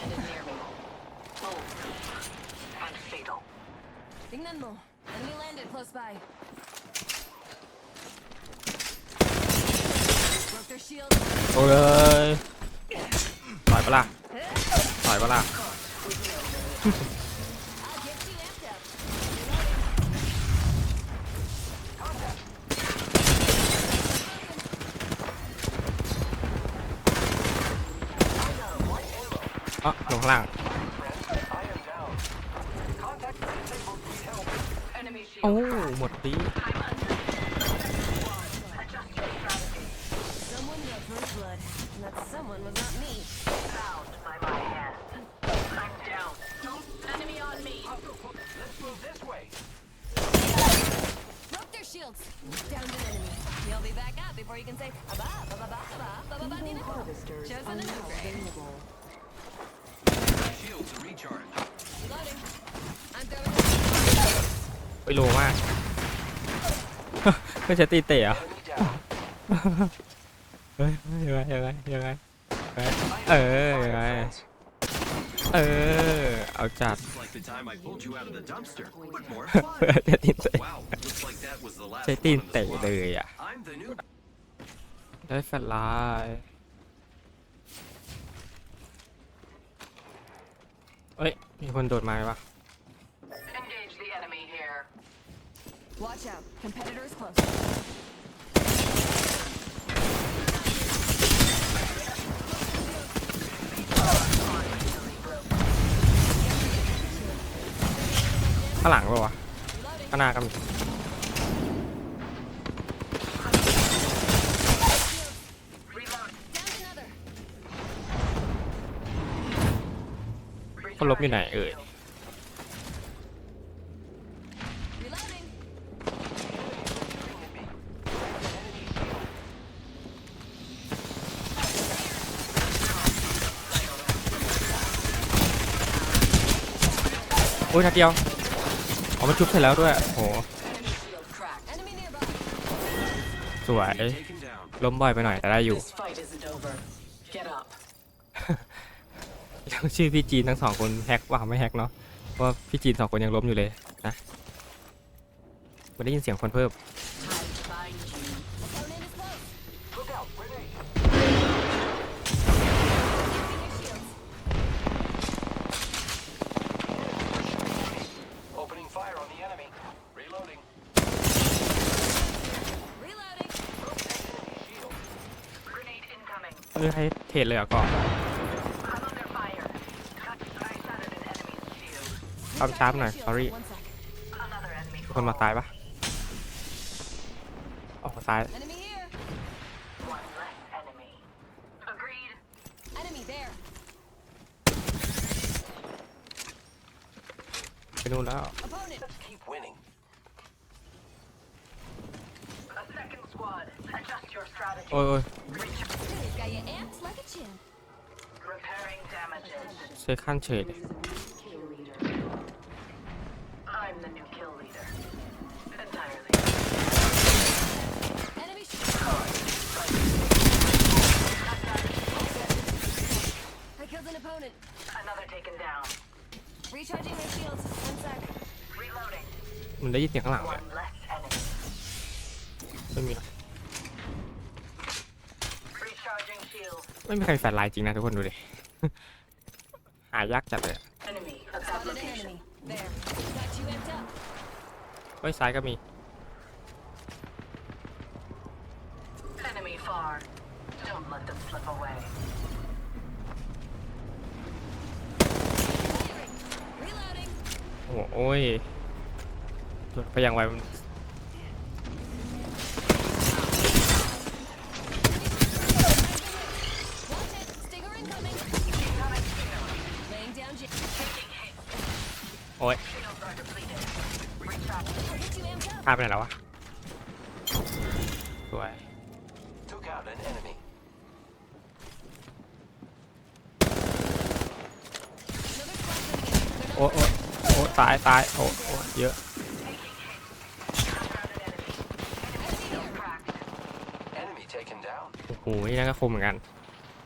landed near me. Ôi ơi. Phải bà là. Phải bà là. อ๋อลงข้างล่าง Enemy shield. โอ้หมดดี ไปโลมากไม่ใช่ตีเตะเหรอเฮ้ยยังไงยังไงยังไงเออยังไงเออ เอาจัด It's like the time I pulled you out of the dumpster. What more จะตีเตะ Wow, looks like that was the last ใช้ one ตีน of the เตะ squad. เลยอะ I'm the new ได้แฟลชไลท์ เอ้ย มีคนโดดมาไหมวะ Engage the enemy here. Watch out. Competitor is close. ข้างหลังปะวะข้างหน้าก็มี คนลบอยู่ไหนเอ่ยโอ้ยนัดเดียวเอามาชุบเสร็จแล้วด้วยโหสวยล้มบ่อยไปหน่อยแต่ได้อยู่ This fight isn't over. Get up. ชื่อพี่จีนทั้งสองคนแฮกว่าไม่แฮกเนาะเพราะว่าพี่จีนสองคนยังล้มอยู่เลยนะไม่ได้ยินเสียงคนเพิ่ม Time to find you. Opponent is close. Look out, grenade. Using your shields. Opening fire on the enemy. Reloading. Reloading. Grenade incoming. เออให้เทรดเลยเหรอะก่อน I'm under fire. I shattered an enemy's shield. ความชาร์ปหน่อย Shields. sorry One sec. Another enemy. มีคนมาตายปะออกมาตาย Enemy here. One less enemy. Agreed. Enemy there. ไปนู่นแล้ว Opponent. Keep winning. A second squad. Adjust your strategy. โอ้ยโอ้ย Dude, got you amped like a chin. Repairing damages. เซคันเฉยเลย killed an opponent. Another taken down. Recharging my shields. One sec. Reloading. มันได้ยินเสียงข้างหลังเลย One less enemy. ไม่มีหรอก Recharging shield. ไม่มีใครแฟลชไลน์จริงนะทุกคนดูดิ หายากจัดเลยอะ Enemy at that Spotted an location. enemy. There. Got you amped up. เฮ้ยซ้ายก็มี Enemy far. Don't let them slip away. Reloading. โอ้โอ้ยพยังไวมันโอ้ยพาไปไหนแล้ววะสวย Took out an enemy. Another squad coming in. They're not โอ้โอ้ โอ้ตายตายโอ้โอ้เยอะ Grounded enemy. Enemy shield cracked. Enemy taken down. โอ้โหนี่นั่นก็คมเหมือนกัน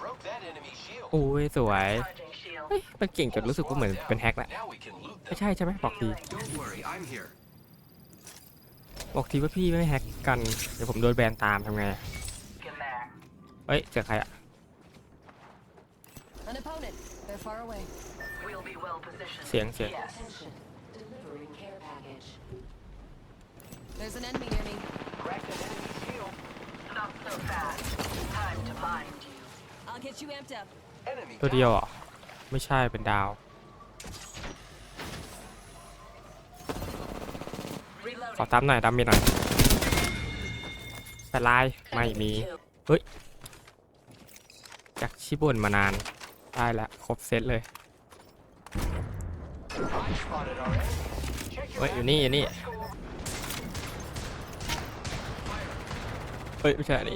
Broke that enemy shield. โอ้ยสวย Charging shield. เฮ้ยมันเก่งจนรู้สึกว่าเหมือนเป็นแฮกแล้ว Now we can loot ไม่ them. ใช่ใช่ไหมบอกที Don't worry, I'm here. บอกทีว่าพี่ไม่แฮกกัน เดี๋ยวผมโดนแบนตามทำไง Get there. เฮ้ยเจอใครอะ An opponent. They're far away. We'll be well positioned. เสียงเสียง Yes. Delivering care package. There's an enemy near me. Cracked an enemy shield. Not so fast. Time to bind you. I'll get you amped up. Enemy ตัวเดียวเหรอไม่ใช่เป็นดาว ขอ Reloading. ตามหน่อยตามมีหน่อยแต่ลายไม่มี เฮ้ยจากชิบ่นมานาน ได้แล้วครบเซตเลย I spotted our enemy. Check your เฮ้ยอยู่นี่อยู่นี่เฮ้ยไม่ใช่อัน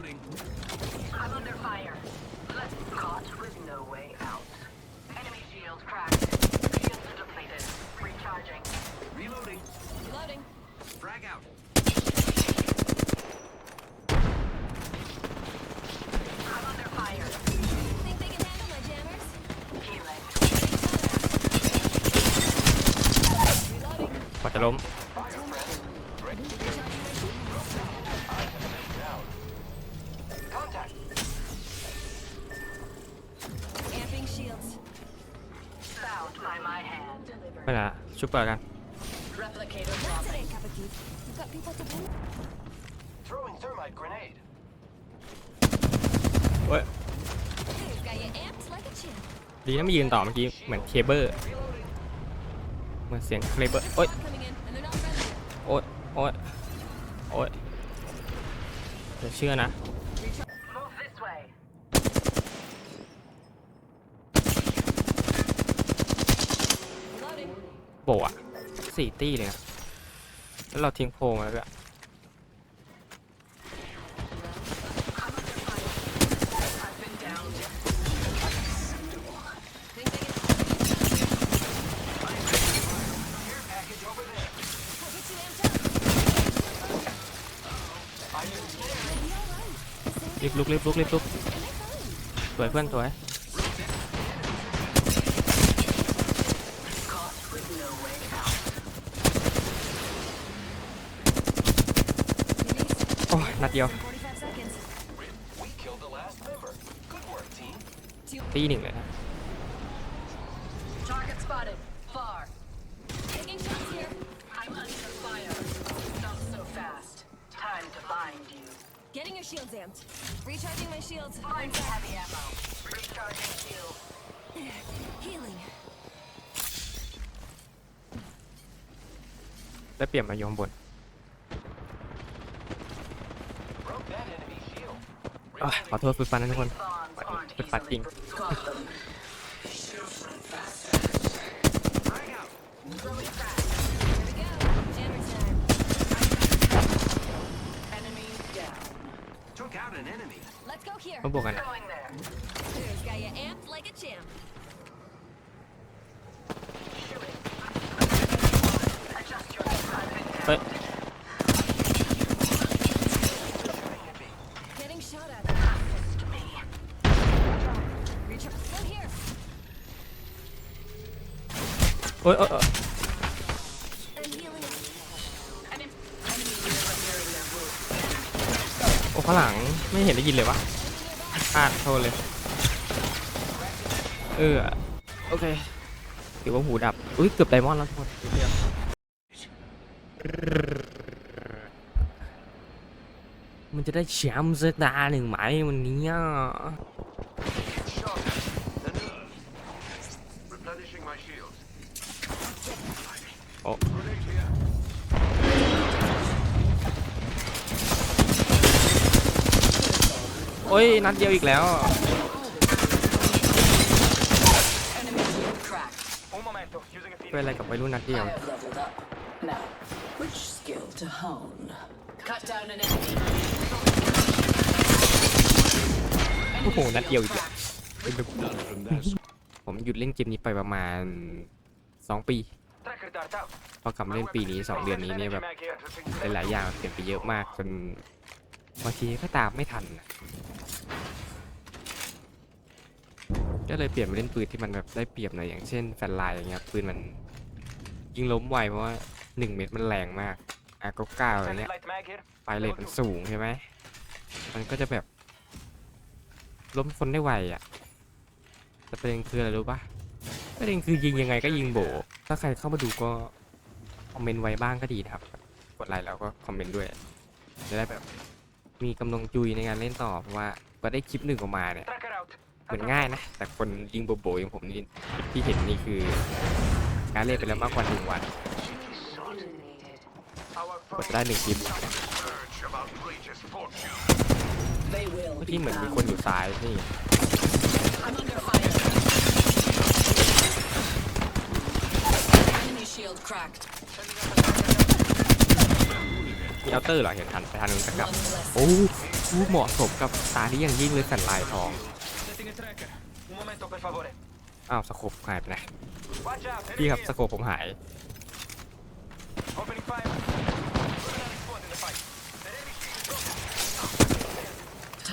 ล้ม Contact. Amping shields. Found by my hand. ไม่นะชุบเปิดกัน Replicator Not dropping. today, cup of tea. You've got people to blame. Throwing thermite grenade. เฮ้ย We've got you amped like a champ. ดีนะไม่ยืนต่อเมื่อกี้ เหมือนเคเบิล Reloading. เหมือนเสียงคเบิลโอ๊ยโอ๊ยโอ๊ยโอ๊ยเดี๋ยวเชื่อนะโบอะสี่ตี้เลยนะแล้วเราทิ้งโพมาด้ว ลุกรีบลุกรีบลุกสวยเพื่อนสวยโอ้ยนัดเดียวตีหนึ่งเลยนะ Target spotted. Far. Taking shots here. I'm under fire. Not so fast. Time to bind you. Getting your shields amped. Recharging my shields. Find heavy ammo. Recharging shield. Healing. ได้เปลี่ยนมาโยมบน Broke that enemy shield. อ่ะขอโทษฟุตฟันนะทุกคน Bonds aren't Good fight, easily King. bro- Got them. Frag out. Throwing frag. มาบวกกันนะ Going there. Clear's got you amped like a champ. Shooting. Adjust your I've been เฮ้ย down. Shooting at me. Getting shot at. Assist me. Recharge. Go here. โอ๊ยโอ๊ยโอ๊ย I'm healing up. Enemy. Enemy near repairing their wound. โอ้ข้างหลังไม่เห็นได้ยินเลยวะพลาดโทษเลย เออ โอเคถือว่าหูดับ อุ้ยเกือบไดมอนด์แล้วทุกคนนิดเดียวมันจะได้แชมป์สตาร์หนึ่งไหมวันนี้อะ โอ้ยนัดเดียวอีกแล้ว Enemy shield cracked. เป็นอะไรกับวัยรุ่นนัดเดียว I have leveled up. Now, which skill to hone? Cut down an enemy. โอ้โห นัดเดียวอีกอะ Not from that ผมหยุดเล่นเกมนี้ไปประมาณ 2 ปีพอกลับมาเล่นปีนี้ 2 เดือนนี้เนี่ยแบบหลายๆอย่างเปลี่ยนไปเยอะมากจนบางทีก็ตามไม่ทันน่ะ ก็เลยเปลี่ยนมาเล่นปืนที่มันแบบได้เปรียบหน่อยอย่างเช่นแฟลไลน์อย่างเงี้ยปืนมันยิงล้มไวเพราะว่าหนึ่งเม็ดมันแรงมากอาก็ก้าอย่างเงี้ยไฟเลทมันสูงใช่ไหมมันก็จะแบบ ล้มคนได้ไวอะแต่ประเด็นคืออะไรรู้ปะประเด็นคือยิงยังไงก็ยิงโบ ถ้าใครเข้ามาดูก็คอมเมนต์ไว้บ้างก็ดีนะครับ กดไลค์แล้วก็คอมเมนต์ด้วย จะได้แบบมีกำลังจุยในการเล่นต่อเพราะว่าก็ได้คลิปหนึ่งออกมาเนี่ย เหมือนง่ายนะ แต่คนยิงโบโบอย่างผมนี่ที่เห็นนี่คือ การเล่นไปแล้วมากกว่าหนึ่งวัน Our กดจะได้หนึ่งคลิป surge of outrageous fortune. They will เมื่อกี้เหมือนมีคนอยู่ซ้ายนี่ I'm under fire. Enemy shield cracked. มีอัลเตอร์เหรอเห็นหันไปทางนู้นกันกับ One less. โอ้โหเหมาะสมกับตาที่ยังยิ่งเลยแผ่นลายทอง Setting a tracker. Un momento, per favore. อ้าวสโคปหายไปไหน Watch out. พี่ enemy ครับ here. สโคปผมหาย Opening fire. We're gonna respond in the fight. The enemy shield is broken.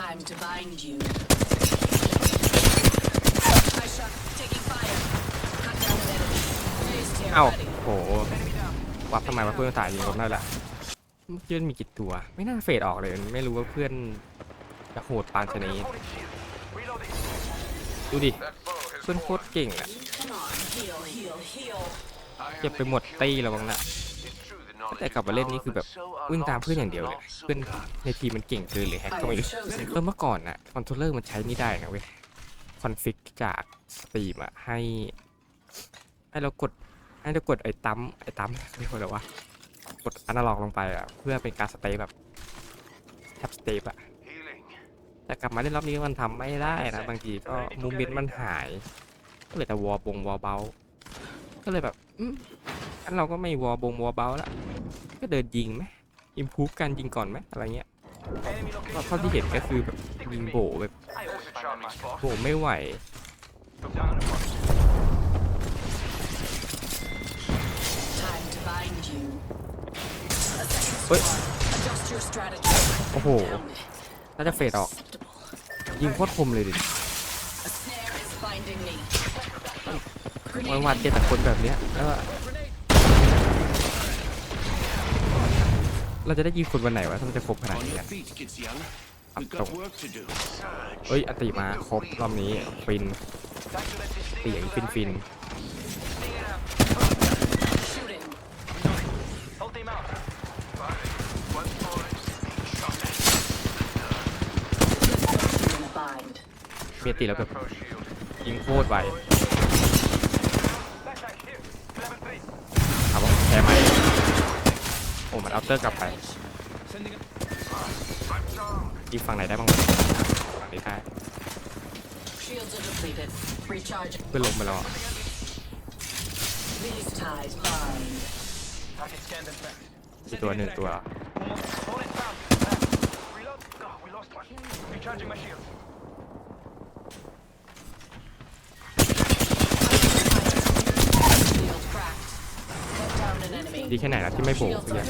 Time to bind you. I shot. Taking fire. Cut down an enemy. Phase tear เอ้า ready. โหวับทำไมวะเพื่อนสายยิงผมได้ละเพื่อนมีกี่ตัว ไม่น่าเฟดออกเลย ไม่รู้ว่าเพื่อนจะโหดปานชะนี้ Opponent shield. Reloading. ดูดิ That foe has เพื่อนโคตรเก่งอะ Come on. Heal, heal, heal. เก็บไปหมดตีแล้วบ้างนะแต่กลับมาเล่นนี่คือแบบวิ่งตามเพื่อนอย่างเดียวเลยเพื่อนในทีมมันเก่งเกินหรือแฮกก็ไม่รู้เออเมื่อก่อนอะคอนโทรลเลอร์มันใช้นี่ได้นะเว้ยคอนฟิกจากสตรีมอะให้ ให้เรากดให้เรากดไอ้ตั้มไอ้ตั้มเรียกว่าอะไรวะกดอนาล็อกลงไปอะเพื่อเป็นการสเตปแบบแท็บสเตปอะ Healing. แต่กลับมาเล่นรอบนี้มันทำไม่ได้นะบางทีก็มูเมนต์มันหาย ก็เลยแต่วอลบงวอลเบลก็เลยแบบอืมงั้นเราก็ไม่วอลบงวอลเบลละก็เดินยิงไหมอิมพูฟการยิงก่อนไหมอะไรเงี้ย Enemy ก็ location. เท่าที่เห็นก็คือแบบยิงโบแบบ I always find my spot. โบไม่ไหว Took down an opponent. Time to bind you. A second Wait. squad. Adjust your strategy. โอ้โห Down. น่าจะเฟดออก Acceptable. ยิงโคตรคมเลยดิ A snare is binding me. วันวันๆเจอแต่คนแบบเนี้ยแล้วอะเราจะได้ยิงคนวันไหนวะถ้ามันจะครบขนาด On นี้ your อะ feet, kids young. Up We've got top. work to do. เอ้ยอติมาครบรอบนี้ฟิน Time to let this เสียง thing ฟินฟิน Sting it out. Shooting. Hold him out. Firing. One more. Shot. In a bind. เมียติแล้วแบบ Foe shield. ยิงโคตรไว Backpack here. Level three. ถามว่าแพ้ไหมโอ้มันเอาเตอร์กลับไป Sending it. ยิงฝั่งไหนได้บ้างวะฝั่งนี้ได้ Shields are depleted. Recharging. เพื่อนลงไปแล้วอะ These ties bind. I can scan them back. มีตัวหนึ่งตัว One more. Opponent found. Reload. Oh, we lost one. Recharging my shield. Shield cracked. Cut down an enemy. ดีแค่ไหนนะที่ไม่โบก Shields เนี่ย